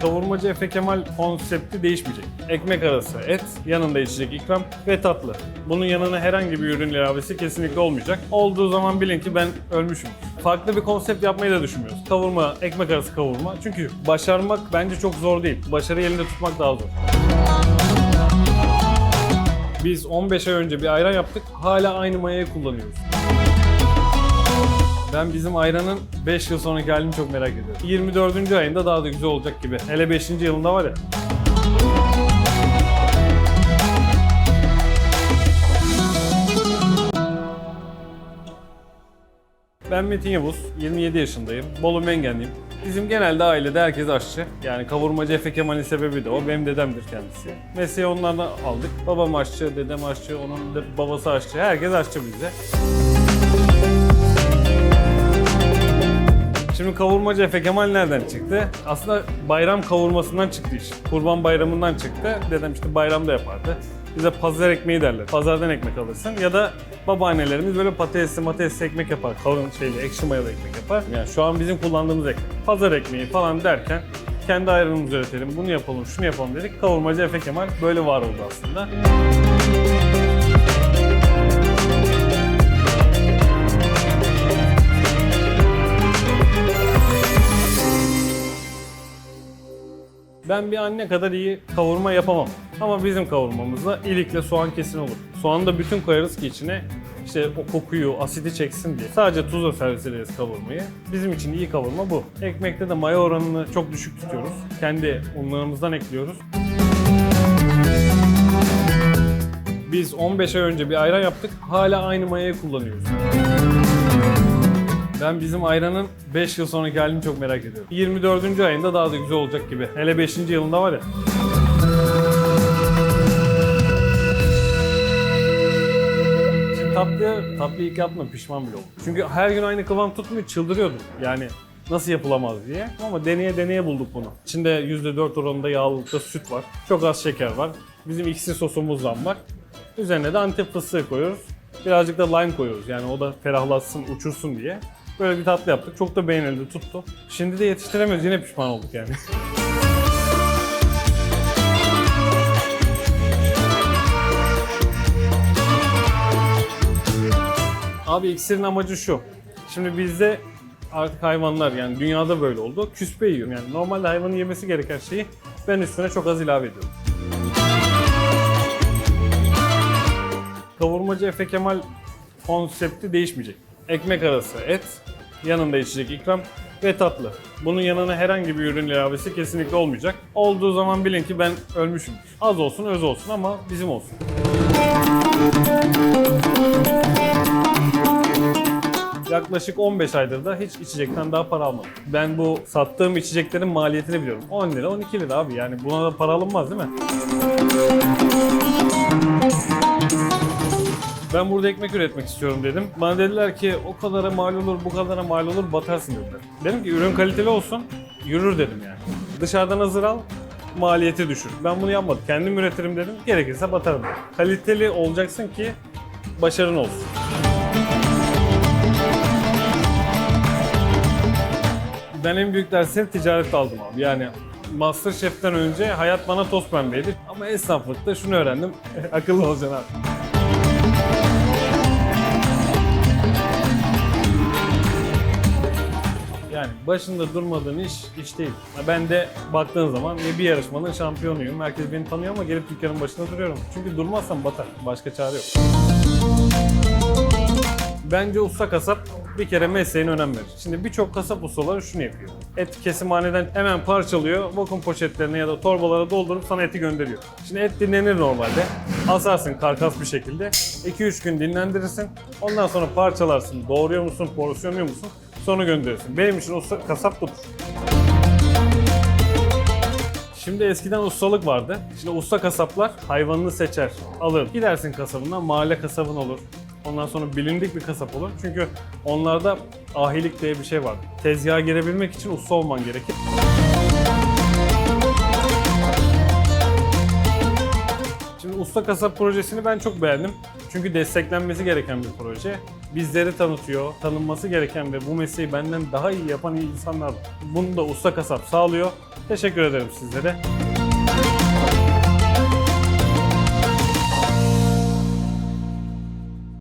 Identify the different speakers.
Speaker 1: Kavurmacı Efe Kemal konsepti değişmeyecek. Ekmek arası et, yanında içecek ikram ve tatlı. Bunun yanına herhangi bir ürün ilavesi kesinlikle olmayacak. Olduğu zaman bilin ki ben ölmüşüm. Farklı bir konsept yapmayı da düşünmüyoruz. Kavurma, ekmek arası kavurma. Çünkü başarmak bence çok zor değil. Başarıyı elinde tutmak daha zor. Biz 15 ay önce bir ayran yaptık. Hala aynı mayayı kullanıyoruz. Ben bizim ayranın 5 yıl sonraki halini çok merak ediyorum. 24. ayında daha da güzel olacak gibi. Hele 5. yılında var ya. Ben Metin Yavuz, 27 yaşındayım. Bolu Mengenliyim. Bizim genelde ailede herkes aşçı. Yani kavurmacı Efe Kemal'in sebebi de o. Benim dedemdir kendisi. Mesleği onlardan aldık. Babam aşçı, dedem aşçı, onun da babası aşçı. Herkes aşçı bizde. Kavurmacı Efe Kemal nereden çıktı? Aslında bayram kavurmasından çıktı iş. Kurban bayramından çıktı. Dedem işte bayramda yapardı. Bize pazar ekmeği derler. Pazardan ekmek alırsın. Ya da babaannelerimiz böyle patatesli matatesli ekmek yapar. Kavun şeyli, ekşi mayalı ekmek yapar. Yani şu an bizim kullandığımız ekmek. Pazar ekmeği falan derken kendi ayranımızı üretelim, bunu yapalım, şunu yapalım dedik. Kavurmacı Efe Kemal böyle var oldu aslında. Ben bir anne kadar iyi kavurma yapamam. Ama bizim kavurmamızda ilikle soğan kesin olur. Soğanı da bütün koyarız ki içine işte o kokuyu, asidi çeksin diye. Sadece tuzla servis ederiz kavurmayı. Bizim için iyi kavurma bu. Ekmekte de maya oranını çok düşük tutuyoruz. Kendi unlarımızdan ekliyoruz. Biz 15 ay önce bir ayran yaptık. Hala aynı mayayı kullanıyoruz. Ben bizim ayranın 5 yıl sonraki halini çok merak ediyorum. 24. ayında daha da güzel olacak gibi. Hele 5. yılında var ya. Şimdi tatlı, tatlı ilk yapma pişman bile oldum. Çünkü her gün aynı kıvam tutmuyor, çıldırıyordum. Yani nasıl yapılamaz diye. Ama deneye deneye bulduk bunu. İçinde %4 oranında yağlılıkta süt var. Çok az şeker var. Bizim ikisi sosumuzdan var. Üzerine de antep fıstığı koyuyoruz. Birazcık da lime koyuyoruz. Yani o da ferahlatsın, uçursun diye. Böyle bir tatlı yaptık. Çok da beğenildi, tuttu. Şimdi de yetiştiremiyoruz. Yine pişman olduk yani. Abi iksirin amacı şu. Şimdi bizde artık hayvanlar yani dünyada böyle oldu. Küspe yiyor. Yani normalde hayvanın yemesi gereken şeyi ben üstüne çok az ilave ediyorum. Kavurmacı Efe Kemal konsepti değişmeyecek. Ekmek arası et, yanında içecek ikram ve tatlı. Bunun yanına herhangi bir ürün ilavesi kesinlikle olmayacak. Olduğu zaman bilin ki ben ölmüşüm. Az olsun öz olsun ama bizim olsun. Yaklaşık 15 aydır da hiç içecekten daha para almadım. Ben bu sattığım içeceklerin maliyetini biliyorum. 10 lira, 12 lira abi yani buna da para alınmaz değil mi? Ben burada ekmek üretmek istiyorum dedim. Bana dediler ki o kadara mal olur, bu kadara mal olur, batarsın dediler. Dedim ki ürün kaliteli olsun, yürür dedim yani. Dışarıdan hazır al, maliyeti düşür. Ben bunu yapmadım. Kendim üretirim dedim, gerekirse batarım. Kaliteli olacaksın ki başarın olsun. Ben en büyük dersleri ticarette aldım abi. Yani Masterchef'ten önce hayat bana toz pembeydi. Ama esnaflıkta şunu öğrendim. Akıllı olacaksın abi. Yani başında durmadığın iş, iş değil. Ben de baktığın zaman ya bir yarışmanın şampiyonuyum. Herkes beni tanıyor ama gelip dükkanın başında duruyorum. Çünkü durmazsam batar. Başka çare yok. Bence usta kasap bir kere mesleğine önem verir. Şimdi birçok kasap ustaları şunu yapıyor. Et kesimhaneden hemen parçalıyor, vakum poşetlerine ya da torbalara doldurup sana eti gönderiyor. Şimdi et dinlenir normalde. Asarsın karkas bir şekilde. 2-3 gün dinlendirirsin. Ondan sonra parçalarsın. Doğruyor musun, porsiyonluyor musun? Sonra gönderirsin. Benim için usta kasap budur. Şimdi eskiden ustalık vardı. Şimdi usta kasaplar hayvanını seçer, alır. Gidersin kasabına, mahalle kasabın olur. Ondan sonra bilindik bir kasap olur. Çünkü onlarda ahilik diye bir şey var. Tezgaha girebilmek için usta olman gerekir. Şimdi usta kasap projesini ben çok beğendim. Çünkü desteklenmesi gereken bir proje. Bizleri tanıtıyor, tanınması gereken ve bu mesleği benden daha iyi yapan insanlar bunu da usta kasap sağlıyor. Teşekkür ederim sizlere.